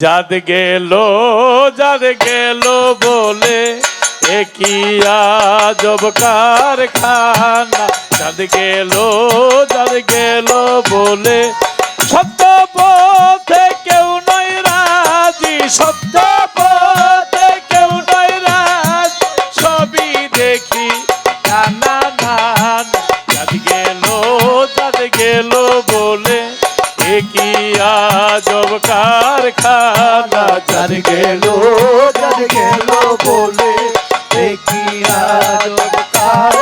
যাদ গেল যাদ গেল বলে একিয়া জব কারখানা? যাদ গেল যাদ গেল বলে, সত্য পথে কেউ নয় রাজি, সত্য পথে যার গেল জান গেল বলে দেখিয়া যার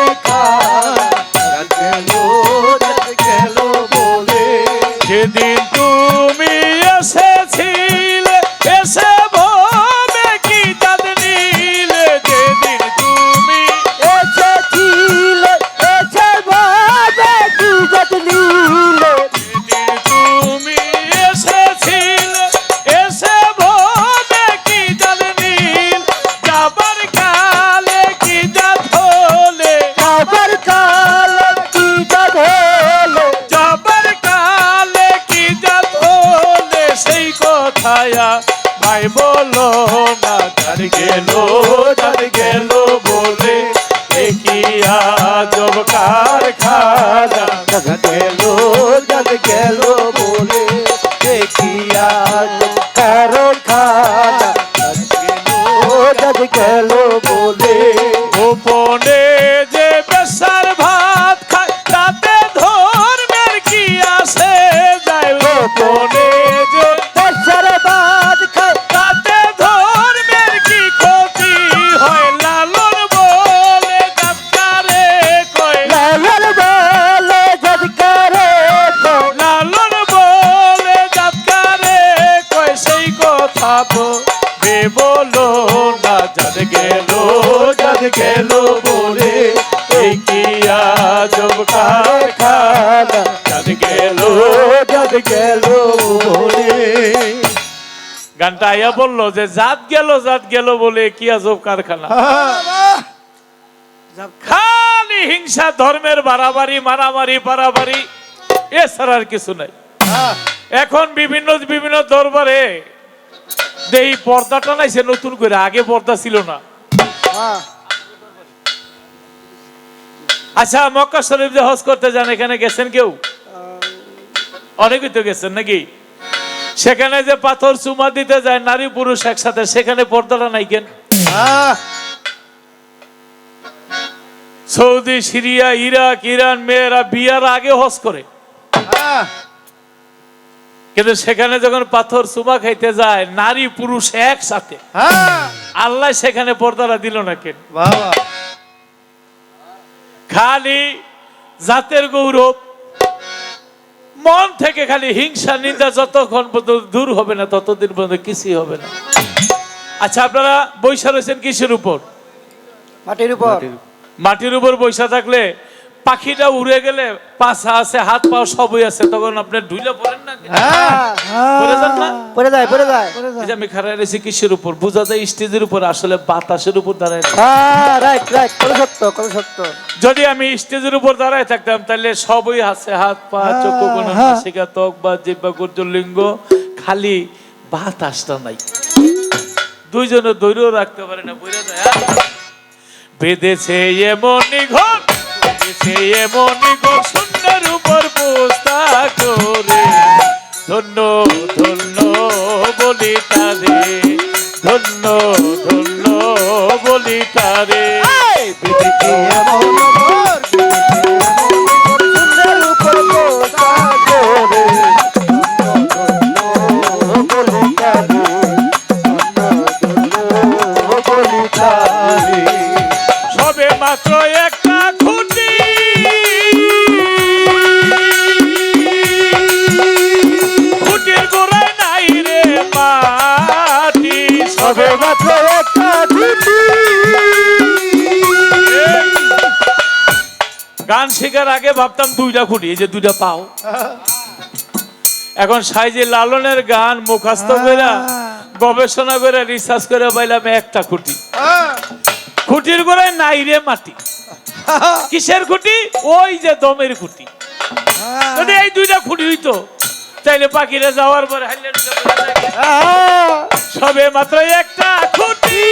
দেখিয়া কারও খানা যার গেল গেল যাদ গেল বলে এই কি আজব কারখানা? গেল গেল বলে গানটা আয়া বলল যে জাত গেল জাত গেল বলে কি আজব কারখানা? খালি হিংসা ধর্মের বাড়াবাড়ি মারামারি পারাবাড়ি এছাড়া আর কিছু নাই। এখন বিভিন্ন বিভিন্ন দরবারে এই পর্দাটা নাইছে নতুন করে আগে পর্দা ছিল না। আচ্ছা মক্কা শরীফ যে হজ করতে যান এখানে গেছেন কেউ? অনেকেই তো গেছেন নাকি? সেখানে যে পাথর চুমা দিতে যায় নারী পুরুষ একসাথে সেখানে পর্দাটা নাই কেন সৌদি সিরিয়া ইরাক ইরান মেয়েরা বিয়ার আগে হজ করে। কিন্তু সেখানে যখন পাথর চুমা খাইতে যায় নারী পুরুষ একসাথে। আল্লাহ সেখানে পর্দাটা দিল না কেন? খালি জাতের গৌরব মন থেকে খালি হিংসা নিন্দা যতক্ষণ পর্যন্ত দূর হবে না ততদিন পর্যন্ত কিছুই হবে না। আচ্ছা আপনারা বৈশা রয়েছেন কিসের উপর? মাটির উপর। মাটির উপর বৈশা থাকলে পাখিটা উড়ে গেলে পাছা আছে হাত পা সবই আছে তখন আপনি ঢুইলে পড়েন না পড়ে যান না? পড়ে যায় পড়ে যায়। এই যে আমি খারাপ রয়েছি কিসের উপর? বোঝা যায় স্টেজের উপর আসলে বাতাসের উপর দাঁড়ায় হ্যাঁ রাইট রাইট কত সত্য কত সত্য। যদি আমি স্টেজের উপর দাঁড়ায় থাকতাম তাহলে সবই আছে হাত পা চক্ষু কোন হ্যাঁ। নাসিকা ত্বক বা জিব্বা লিঙ্গ খালি বাতাসটা নাই। দুইজনে দৈর্য রাখতে পারে না বুঝা যায় হ্যাঁ? বেঁধেছে এমন ঘর বেঁধেছে এমন গো সুন্দর উপর পোস্তা করে। ধন্য ধন্য বলি তাদের ধন্য ধন্য শেখার আগে ভাবতাম দুইটা খুঁটি এই যে দুইটা পাও। এখন সাইজে লালনের গান মুখাস্ত করে গবেষণা করে রিসার্চ করে পাইলাম একটা খুঁটি। খুঁটির গোড়ায় নাই রে মাটি। কিসের খুঁটি? ওই যে দমের খুঁটি। যদি এই দুইটা খুঁটি হইতো তাইলে পাখিরা যাওয়ার পরে সবে মাত্র একটা খুঁটি।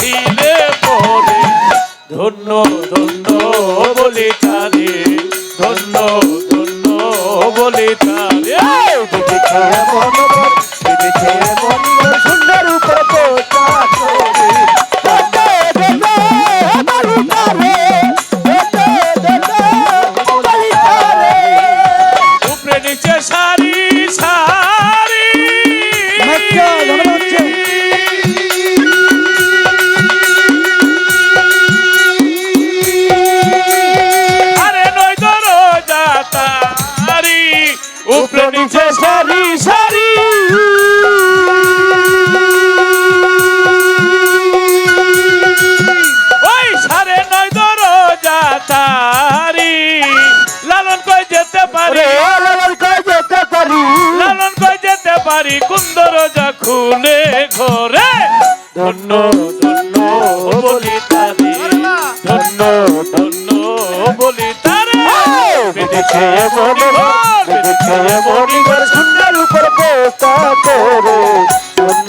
তুফান পরে। ধন্য ধন্য বলি ধন্য উপরে নিচে সারি সারি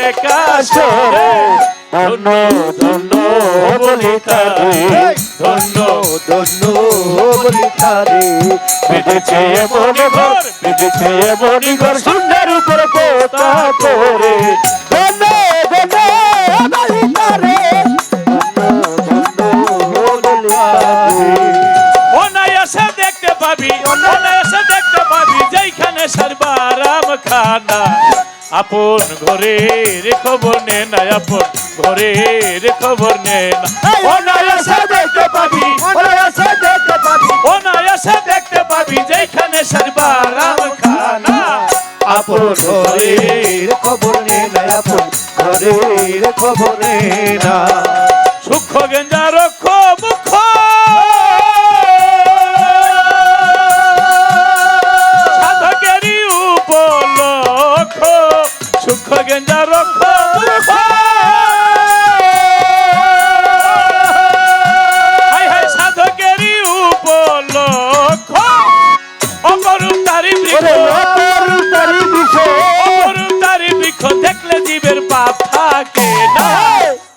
একা সরে ধন্য ধন্য বলি তারে ধন্য ধন্য বলি তারে বিদেশে মনে ঘর বিদেশে মনে ঘর সুন্দর উপর পোতা করে? ধন্য ধন্য বলি তারে দেখতে পাবি অনায়াসে দেখতে পাবি যেইখানে সর্বারাম খানা আপন ঘরের খবর নে না আপন ঘরের খবর নে। না তারি বৃক্ষ দেখলে জীবের পাপ থাকে না।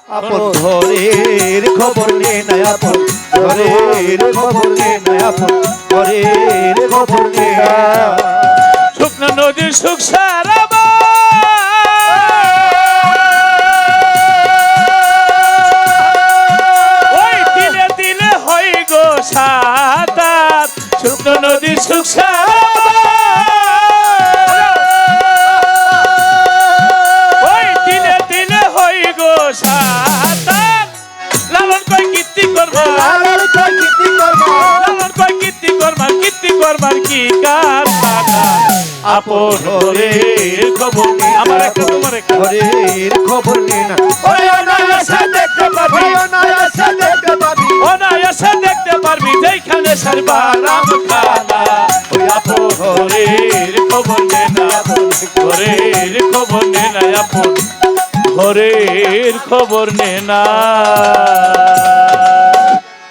আপন। ঘরের খবর নে না আপন। ঘরের খবর নে না আপন। ঘরের খবর নে শুকনো নদীর সুখ সারাবা ওই করবার কি কার আপন ঘরের খবর। আমার একটা তোমার একটা। ঘরের খবর নে না। ওরে অনায়াসে দেখতে পাবি। অনায়াসে দেখতে পাবি। অনায়াসে দেখতে পারবি যেইখানে সর্বারাম খানা ওই আপন ঘরের খবর নে না। ঘরের খবর নে না আপন। ঘরের খবর নে না।